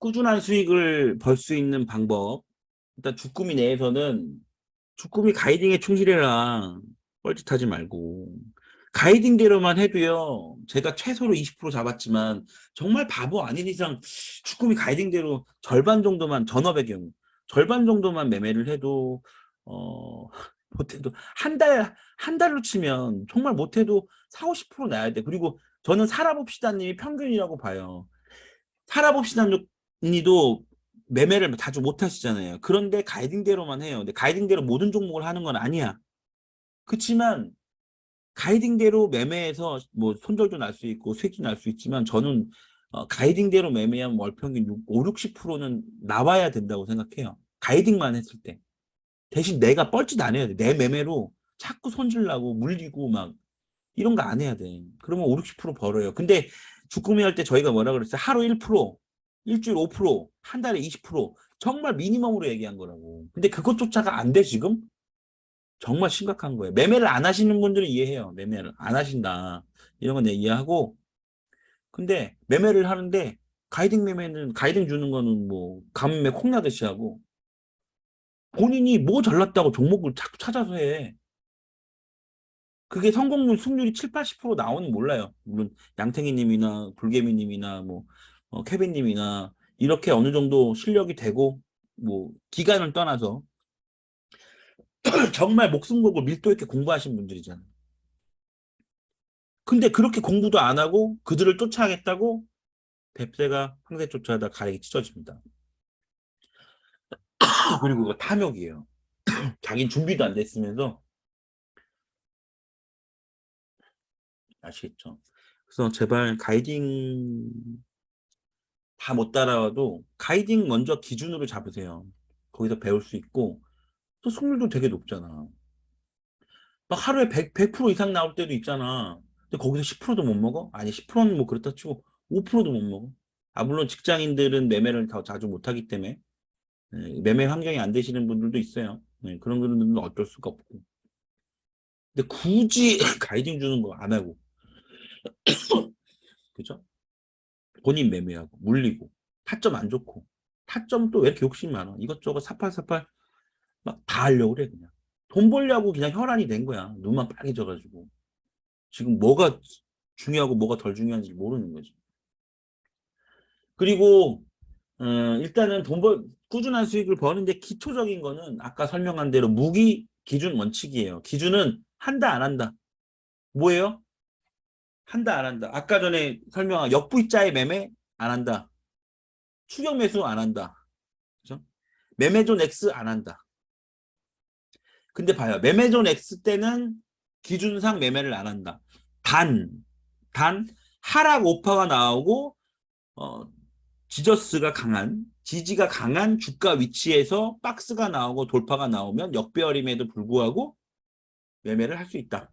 꾸준한 수익을 벌 수 있는 방법. 일단 주꾸미 내에서는 주꾸미 가이딩에 충실해라. 뻘짓하지 말고. 가이딩대로만 해도요. 제가 최소로 20% 잡았지만 정말 바보 아닌 이상 주꾸미 가이딩대로 절반 정도만 전업의 경우 절반 정도만 매매를 해도 어 못해도 한 달 한 달로 치면 정말 못해도 4, 50% 나야 돼. 그리고 저는 살아봅시다님이 평균이라고 봐요. 살아봅시다님 도 매매를 자주 못 하시잖아요. 그런데 가이딩대로만 해요. 근데 가이딩대로 모든 종목을 하는 건 아니야. 그렇지만 가이딩대로 매매해서 뭐 손절도 날 수 있고 수익도 날 수 있지만 저는 어, 가이딩대로 매매하면 월평균 6, 5, 60%는 나와야 된다고 생각해요. 가이딩만 했을 때. 대신 내가 뻘짓 안 해야 돼. 내 매매로 자꾸 손질 나고 물리고 막 이런 거 안 해야 돼. 그러면 5, 60% 벌어요. 근데 주꾸미 할 때 저희가 뭐라 그랬어요? 하루 1%, 일주일 5%, 한 달에 20% 정말 미니멈으로 얘기한 거라고. 근데 그것조차가 안 돼 지금? 정말 심각한 거예요. 매매를 안 하시는 분들은 이해해요. 매매를 안 하신다. 이런 건 이해하고. 근데 매매를 하는데 가이딩 매매는 가이딩 주는 거는 뭐 가뭄에 콩나듯이 하고 본인이 뭐 잘났다고 종목을 자꾸 찾아서 해. 그게 성공률, 승률이 7, 80% 나오는 몰라요. 물론 양탱이님이나 불개미님이나 뭐 어, 케빈님이나 이렇게 어느 정도 실력이 되고 뭐 기간을 떠나서 정말 목숨 걸고 밀도 있게 공부하신 분들이잖아요. 근데 그렇게 공부도 안 하고 그들을 쫓아가겠다고 뱁새가 황새 쫓아하다 가락이 찢어집니다. 그리고 그거 탐욕이에요. 자긴 준비도 안 됐으면서 아시겠죠? 그래서 제발 가이딩 다 못 따라와도 가이딩 먼저 기준으로 잡으세요. 거기서 배울 수 있고 또 승률도 되게 높잖아. 막 하루에 100, 100% 이상 나올 때도 있잖아. 근데 거기서 10%도 못 먹어? 아니 10%는 뭐 그렇다 치고 5%도 못 먹어. 아 물론 직장인들은 매매를 더 자주 못 하기 때문에 예, 매매 환경이 안 되시는 분들도 있어요. 예, 그런 분들은 어쩔 수가 없고. 근데 굳이 가이딩 주는 거 안 하고 그죠? 본인 매매하고 물리고 타점 안 좋고 타점 또 왜 이렇게 욕심 많아? 이것저것 사팔사팔 막 다 하려고 그래 그냥. 돈 벌려고 그냥 혈안이 된 거야. 눈만 빨개져가지고. 지금 뭐가 중요하고 뭐가 덜 중요한지 모르는 거지. 그리고 어, 일단은 돈 벌, 꾸준한 수익을 버는데 기초적인 거는 아까 설명한 대로 무기 기준 원칙이에요. 기준은 한다 안 한다. 뭐예요? 한다 안 한다. 아까 전에 설명한 역부자의 매매 안 한다. 추격 매수 안 한다. 그죠? 매매존 X 안 한다. 근데 봐요. 매매존 X 때는 기준상 매매를 안 한다. 단, 단 하락 오파가 나오고 어, 지저스가 강한 지지가 강한 주가 위치에서 박스가 나오고 돌파가 나오면 역배열임에도 불구하고 매매를 할 수 있다.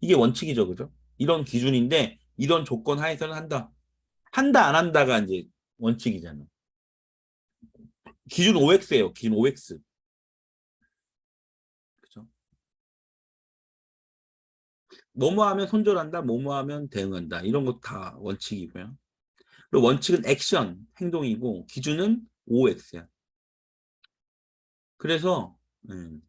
이게 원칙이죠, 그죠? 이런 기준인데 이런 조건 하에서는 한다. 한다 안 한다가 이제 원칙이잖아. 기준 OX예요. 기준 OX. 그죠? 뭐뭐 하면 손절한다, 뭐뭐 하면 대응한다. 이런 것 다 원칙이고요. 그리고 원칙은 액션, 행동이고 기준은 OX야. 그래서 음,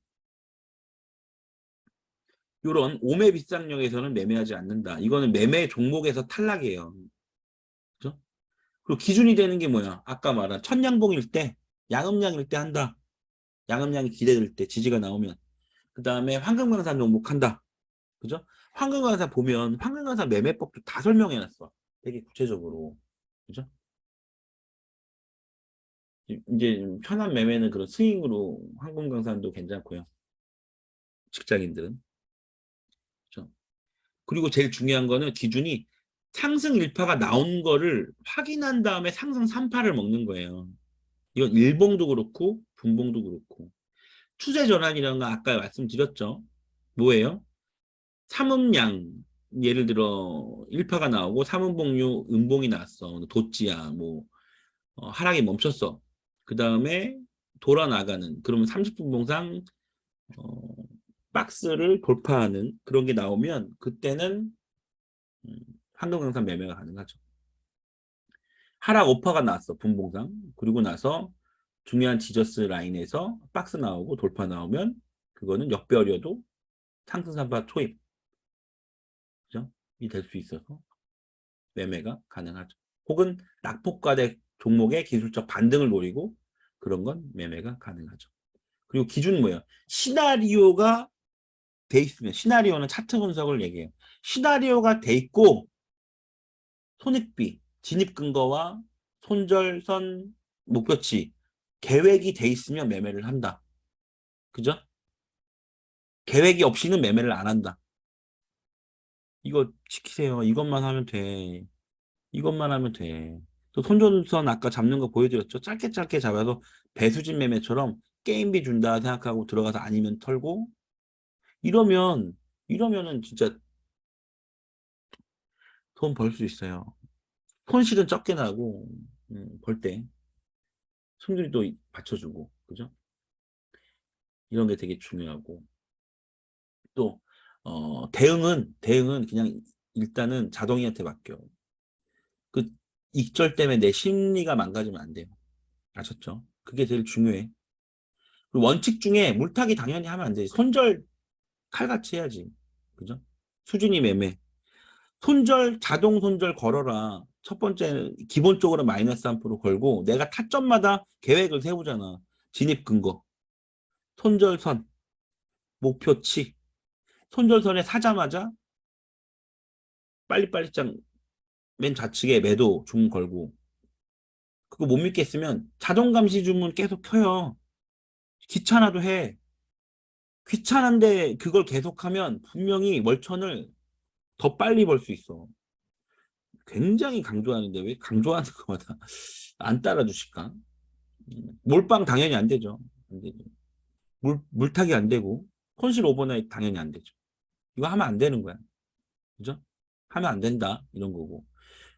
이런 오매 비상력에서는 매매하지 않는다. 이거는 매매 종목에서 탈락이에요. 그죠? 그리고 기준이 되는 게 뭐야? 아까 말한 천냥봉일 때, 양음량일 때 한다. 양음량이 기대될 때 지지가 나오면. 그 다음에 황금강산 종목 한다. 그죠? 황금강산 보면 황금강산 매매법도 다 설명해놨어. 되게 구체적으로. 그죠? 이제 좀 편한 매매는 그런 스윙으로 황금강산도 괜찮고요. 직장인들은. 그리고 제일 중요한 거는 기준이 상승 1파가 나온 거를 확인한 다음에 상승 3파를 먹는 거예요. 이건 일봉도 그렇고 분봉도 그렇고 추세 전환이라는 건 아까 말씀드렸죠. 뭐예요? 삼음양 예를 들어 1파가 나오고 삼음봉류 음봉이 나왔어. 도찌야 뭐 어, 하락이 멈췄어. 그 다음에 돌아 나가는 그러면 30분 봉상 어, 박스를 돌파하는 그런 게 나오면 그때는 음, 한동강산 매매가 가능하죠. 하락 오파가 나왔어 분봉상 그리고 나서 중요한 지저스 라인에서 박스 나오고 돌파 나오면 그거는 역별이어도 상승산파 초입 그죠? 이 될 수 있어서 매매가 가능하죠. 혹은 낙폭과대 종목의 기술적 반등을 노리고 그런 건 매매가 가능하죠. 그리고 기준은 뭐예요? 시나리오가 돼 있으면 시나리오는 차트 분석을 얘기해요. 시나리오가 돼 있고 손익비, 진입 근거와 손절선 목표치 계획이 돼 있으면 매매를 한다. 그죠? 계획이 없이는 매매를 안 한다. 이거 지키세요. 이것만 하면 돼. 이것만 하면 돼. 또 손절선 아까 잡는 거 보여드렸죠? 짧게 짧게 잡아서 배수진 매매처럼 게임비 준다 생각하고 들어가서 아니면 털고 이러면 이러면은 진짜 돈 벌 수 있어요. 손실은 적게 나고 음, 벌때 손들도 받쳐주고 그죠? 이런 게 되게 중요하고 또 어, 대응은 대응은 그냥 일단은 자동이한테 맡겨. 그 익절 때문에 내 심리가 망가지면 안 돼요. 아셨죠? 그게 제일 중요해. 원칙 중에 물타기 당연히 하면 안 돼. 손절 칼같이 해야지. 그죠? 수준이 매매. 손절, 자동 손절 걸어라. 첫 번째, 기본적으로 마이너스 3% 걸고, 내가 타점마다 계획을 세우잖아. 진입 근거. 손절선. 목표치. 손절선에 사자마자 빨리빨리장 맨 좌측에 매도 주문 걸고 그거 못 믿겠으면 자동 감시 주문 계속 켜요. 귀찮아도 해. 귀찮은데 그걸 계속하면 분명히 월천을 더 빨리 벌 수 있어. 굉장히 강조하는데 왜 강조하는 것마다 안 따라주실까? 음, 몰빵 당연히 안 되죠. 안 되죠. 물, 물타기 안 되고 손실 오버나잇 당연히 안 되죠. 이거 하면 안 되는 거야. 그죠? 하면 안 된다. 이런 거고.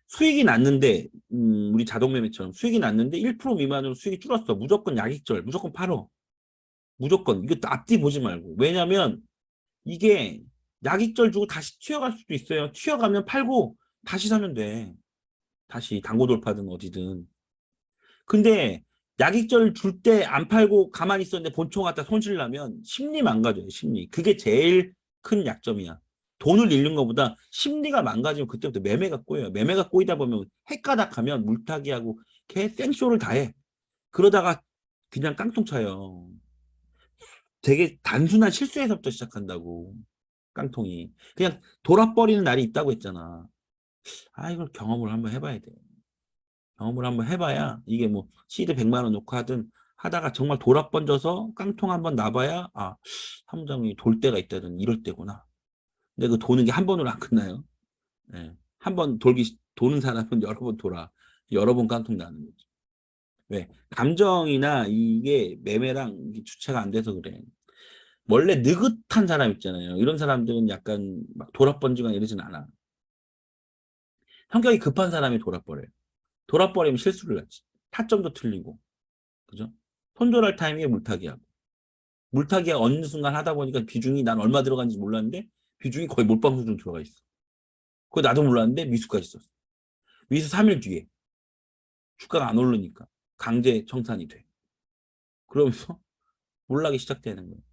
수익이 났는데, 음, 우리 자동매매처럼 수익이 났는데 1% 미만으로 수익이 줄었어. 무조건 약익절, 무조건 팔어. 무조건. 이거 앞뒤 보지 말고. 왜냐면 이게 약익절 주고 다시 튀어갈 수도 있어요. 튀어가면 팔고 다시 사면 돼. 다시 당고 돌파든 어디든. 근데 약익절 줄 때 안 팔고 가만히 있었는데 본총 갖다 손실 나면 심리 망가져요. 심리. 그게 제일 큰 약점이야. 돈을 잃는 것보다 심리가 망가지면 그때부터 매매가 꼬여요. 매매가 꼬이다 보면 헷가닥하면 물타기하고 개 생쇼를 다 해. 그러다가 그냥 깡통 차요. 되게 단순한 실수에서부터 시작한다고. 깡통이. 그냥 돌아버리는 날이 있다고 했잖아. 아, 이걸 경험을 한번 해봐야 돼. 경험을 한번 해봐야 이게 뭐 시드 100만 원 놓고 하든 하다가 정말 돌아 번져서 깡통 한번 나봐야 아 함정이 돌 때가 있다든 이럴 때구나. 근데 그 도는 게 한 번으로 안 끝나요. 네. 한번 돌기 도는 사람은 여러 번 돌아 여러 번 깡통 나는 거죠. 왜 감정이나 이게 매매랑 이게 주체가 안 돼서 그래. 원래 느긋한 사람 있잖아요. 이런 사람들은 약간 막 돌아번지거나 이러진 않아. 성격이 급한 사람이 돌아버려요. 돌아버리면 실수를 하지. 타점도 틀리고. 그죠? 손절할 타이밍에 물타기 하고. 물타기가 어느 순간 하다 보니까 비중이 난 얼마 들어간지 몰랐는데 비중이 거의 몰빵 수준 들어가 있어. 그거 나도 몰랐는데 미수까지 썼어. 미수 3일 뒤에. 주가가 안 오르니까 강제 청산이 돼. 그러면서 몰락이 시작되는 거예요.